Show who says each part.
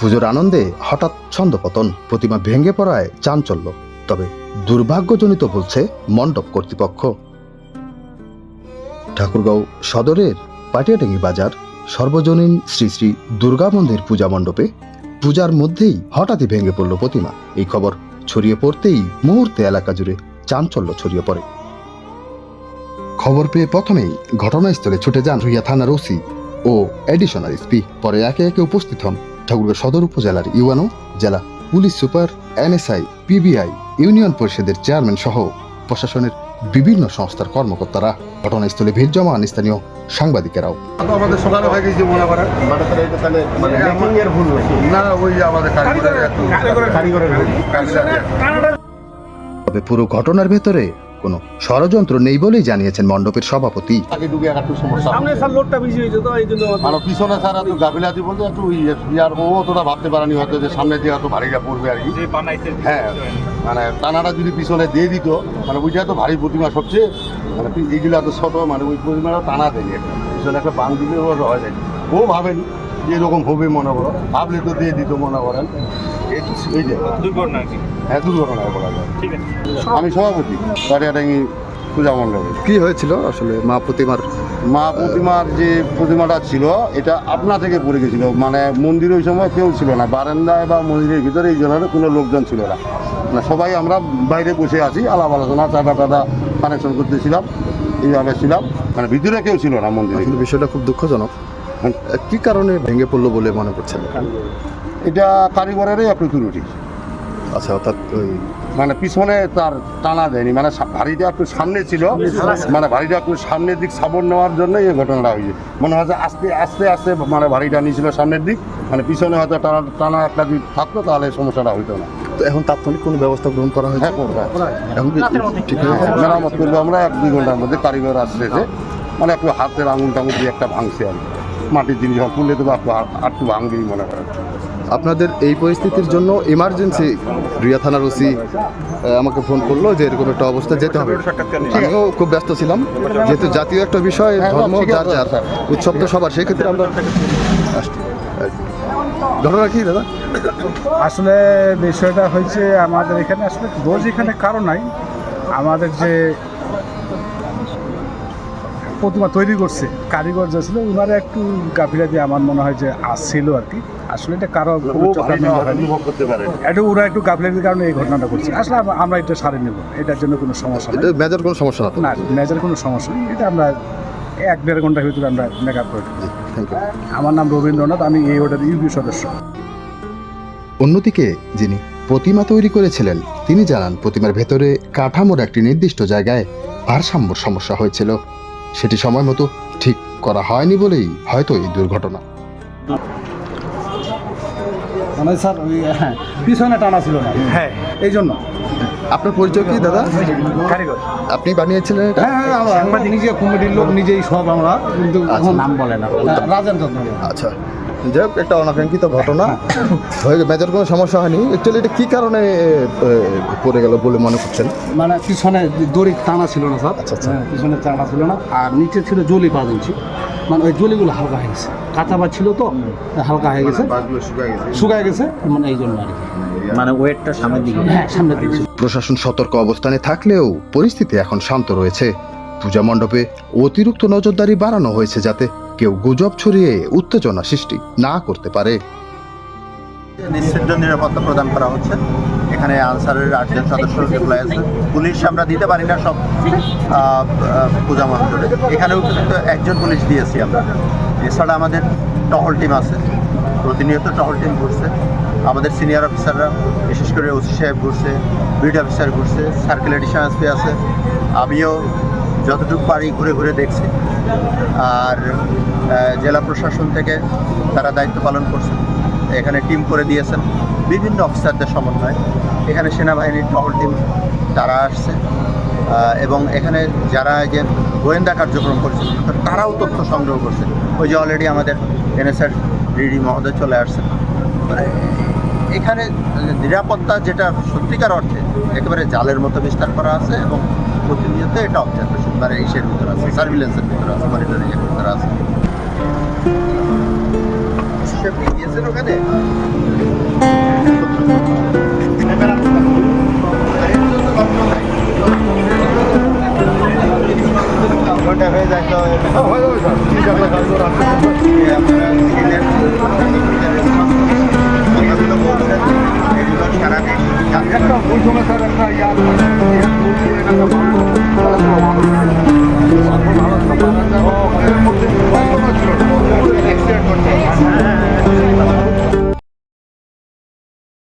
Speaker 1: পুজোর আনন্দে হঠাৎ ছন্দপতন, প্রতিমা ভেঙে পড়ায় চাঞ্চল্য। তবে দুর্ভাগ্যজনিত বলছে মণ্ডপ কর্তৃপক্ষ। ঠাকুরগাঁও সদরের পাটিয়াডাঙ্গি বাজার, সর্বজনীন শ্রী শ্রী দুর্গা মন্দির পূজা মণ্ডপে পূজার মধ্যেই হঠাৎই ভেঙে পড়ল প্রতিমা। এই খবর ছড়িয়ে পড়তেই মুহূর্তে এলাকা জুড়ে চাঞ্চল্য ছড়িয়ে পড়ে। খবর পেয়ে প্রথমেই ঘটনাস্থলে ছুটে যান রুইয়া থানার ওসি ও অ্যাডিশনাল এসপি। পরে একে একে উপস্থিত হন ঠাকুরগাঁও সদর উপজেলার ইউএনও জেলা police super NSI PBI union পরিষদের চেয়ারম্যান সহ প্রশাসনের বিভিন্ন সংস্থার কর্মকর্তারা ঘটনাস্থলে ভিড় জমান স্থানীয় সাংবাদিকেরাও।
Speaker 2: আমাদের সকালে হয়ে গেছে মনে করেন।
Speaker 3: মানে তাহলে তাহলে মানে মেকিং এর ভুল হয়েছে।
Speaker 2: না ওই আমাদের
Speaker 1: পুরো ঘটনার ভেতরে কোনো ষড়যন্ত্র নেই বলেই জানিয়েছেন মণ্ডপের সভাপতি।
Speaker 3: ঢুকে একটু সমস্যা
Speaker 4: সামনে স্যার লোডটা বেশি হয়েছে তো এই জন্য
Speaker 3: মানে পিছনে স্যার একটু গাফিলাতি বলতে একটু ইয়ে ও অতটা ভাবতে পারেনি হয়তো যে সামনে দিয়ে হয়তো ভারীটা পড়বে আর কি। হ্যাঁ মানে টানাটা যদি পিছনে দিয়ে দিত মানে ওইটা তো ভারী প্রতিমা সবচেয়ে মানে এইগুলো এত ছোট মানে ওই প্রতিমাটা টানা দেয় একটা। পিছনে একটা বান দিলে ও হয়ে যায়। ও ভাবেনি। এরকম হবে মনে করো ভাবলে তো দিয়ে দিত মনে করেন। এই- এই যে।
Speaker 4: দুর্ঘটনা
Speaker 3: হ্যাঁ দুর্ঘটনায় বলা যায়।
Speaker 4: ঠিক আছে।
Speaker 3: আমি সভাপতি পাটিয়াটাঙ্গি পূজা মণ্ডপে।
Speaker 1: কি হয়েছিল আসলে মা প্রতিমার?
Speaker 3: মা প্রতিমার যে প্রতিমাটা ছিল এটা আপনা থেকে পড়ে গেছিল। মানে মন্দির ওই সময় কেউ ছিল না। বারান্দায় বা মন্দিরের ভিতরে এই জন্য কোনো লোকজন ছিল না। মানে সবাই আমরা বাইরে বসে আছি আলাপ আলোচনা চাঁদা টাদা কানেকশন করতেছিলাম এইভাবে ছিলাম। মানে ভিতরে কেউ ছিল না মন্দিরে।
Speaker 1: বিষয়টা খুব দুঃখজনক। কি কারণে ভেঙে পড়ল বলে মনে করছেন?
Speaker 3: এটা কারিগরেরই একটু ত্রুটি।
Speaker 1: আচ্ছা অর্থাৎ ওই
Speaker 3: মানে পিছনে তার টানা দেয়নি মানে ভারীটা একটু সামনে ছিল মানে ভারীটা একটু সামনের দিক সাবর নেওয়ার জন্য এই ঘটনাটা হয়েছে। মনে হয় যে আস্তে আস্তে আস্তে মানে ভারীটা নিয়েছিল সামনের দিক মানে পিছনে হয়তো টানা টানা একটা দিক থাকতো তাহলে সমস্যাটা হইতো না।
Speaker 1: তো এখন তাৎক্ষণিক কোনো ব্যবস্থা গ্রহণ করা হয়েছে?
Speaker 3: হ্যাঁ
Speaker 1: এখন ঠিক হয়ে?
Speaker 3: মেরামত করব আমরা এক দুই ঘণ্টার মধ্যে কারিগর আসছে মানে একটু হাতের আঙুল টাঙুল দিয়ে একটা ভাঙছে আর কি। মাটির জিনিস সব তুললে তো একটু আর- আর একটু ভাঙবেই মনে করেন
Speaker 1: আপনাদের এই পরিস্থিতির জন্য ইমার্জেন্সি রিয়া থানার ওসি আমাকে ফোন করল যে এরকম একটা অবস্থা যেতে হবে। আমিও খুব ব্যস্ত ছিলাম। যেহেতু জাতীয় একটা বিষয়
Speaker 3: হ্যাঁ,
Speaker 1: ধর্ম যার যার উৎসব তো সবার সেক্ষেত্রে আমরা ঘটনা কি দাদা?
Speaker 5: আসলে বিষয়টা হয়েছে আমাদের এখানে আসলে দোষ এখানে কারণ নাই। আমাদের যে প্রতিমা তৈরি করছে। কারিগর যে ছিল ওনারা একটু গাফিলাতি আমার মনে হয় যে আসছিল আর কি। আসলে এটা
Speaker 3: কারও
Speaker 5: একটু ওরা একটু গাফিলাতির কারণে এই ঘটনাটা করছে আসলে আমরা এটা সারে নেব। এটার জন্য কোনো সমস্যা নেই।
Speaker 1: মেজার কোনো সমস্যা না
Speaker 5: না মেজার কোনো সমস্যা নেই। এটা আমরা এক দেড় ঘণ্টার ভিতরে আমরা মেকআপ করে দেবো। আমার নাম রবীন্দ্রনাথ আমি এই ওটার ইউপি সদস্য।
Speaker 1: অন্যদিকে যিনি প্রতিমা তৈরি করেছিলেন তিনি জানান প্রতিমার ভেতরে কাঠামোর একটি নির্দিষ্ট জায়গায় ভারসাম্যর সমস্যা হয়েছিল। সেটি সময় মতো ঠিক করা হয়নি বলেই হয়তো এই দুর্ঘটনা।
Speaker 5: মানে স্যার হ্যাঁ পিছনে টানা ছিল না?
Speaker 4: হ্যাঁ।
Speaker 5: এই জন্য?
Speaker 1: আপনার পরিচয় কি দাদা?
Speaker 4: কারিগর।
Speaker 1: আপনি বানিয়েছিলেন এটা?
Speaker 5: হ্যাঁ হ্যাঁ আমরা নিজে কমিটির লোক নিজেই সব আমরা। কিন্তু
Speaker 1: আচ্ছা।
Speaker 5: নাম বলে না। রাজেন
Speaker 1: আচ্ছা। যাই হোক একটা অনাকাঙ্ক্ষিত ঘটনা। হয়ে মেজর কোনো সমস্যা হয়নি। অ্যাকচুয়ালি এটা কি কারণে পড়ে গেল বলে মনে করছেন?
Speaker 5: মানে পিছনে দড়ি টানা ছিল না স্যার।
Speaker 1: আচ্ছা, আচ্ছা।
Speaker 5: হ্যাঁ, পিছনে টানা ছিল না। আর নিচে ছিল জলি পাঁচ ইঞ্চি। মানে ওই জলিগুলো হালকা হয়ে গেছে। কাঁচা বাদ ছিল তো হালকা হয়ে গেছে।
Speaker 3: শুকায় গেছে
Speaker 5: মানে এই জন্য আর কি।
Speaker 4: মানে ওয়েটটা সামনের দিকে।
Speaker 5: হ্যাঁ সামনে দিকে।
Speaker 1: প্রশাসন সতর্ক অবস্থানে থাকলেও পরিস্থিতি এখন শান্ত রয়েছে। পূজা মণ্ডপে অতিরিক্ত নজরদারি বাড়ানো হয়েছে যাতে কেউ গুজব ছড়িয়ে উত্তেজনা সৃষ্টি না করতে পারে।
Speaker 6: নিশ্চিত নিরাপত্তা প্রদান করা হচ্ছে। এখানে আনসারের আটজন সদস্য ডিপ্লয় আছে। পুলিশ আমরা দিতে পারি না সব পূজা মণ্ডপে এখানেও কিন্তু একজন পুলিশ দিয়েছি আমরা। এছাড়া আমাদের টহল টিম আছে। প্রতিনিয়ত টহল টিম ঘুরছে। আমাদের সিনিয়র অফিসাররা বিশেষ করে ওসি সাহেব ঘুরছে বিড অফিসার ঘুরছে সার্কেল এডিশন এসপি আছে। আমিও যতটুকু পারি ঘুরে ঘুরে দেখছি। আর জেলা প্রশাসন থেকে তারা দায়িত্ব পালন করছে। এখানে টিম করে দিয়েছেন বিভিন্ন অফিসারদের সমন্বয়ে। এখানে সেনাবাহিনীর টহল টিম তারা আসছে এবং এখানে যারা যে গোয়েন্দা কার্যক্রম করছে, তারাও তথ্য সংগ্রহ করছে। ওই যে অলরেডি আমাদের এনএসআর ডিডি মহোদয় চলে আসছেন মানে এখানে নিরাপত্তা যেটা সত্যিকার অর্থে একেবারে জালের মতো বিস্তার করা আছে এবং প্রতিনিয়ত এটা অবজারভেশন মানে ইসের ভিতরে আছে সার্ভিলেন্সের ভিতরে আছে মনিটরিংয়ের ভিতরে আছে। আপনি গিয়েছেন ওখানে ঘণ্টা
Speaker 3: হয়ে যায় তো আপনারা সারাদিন একটা বই সমস্যার একটা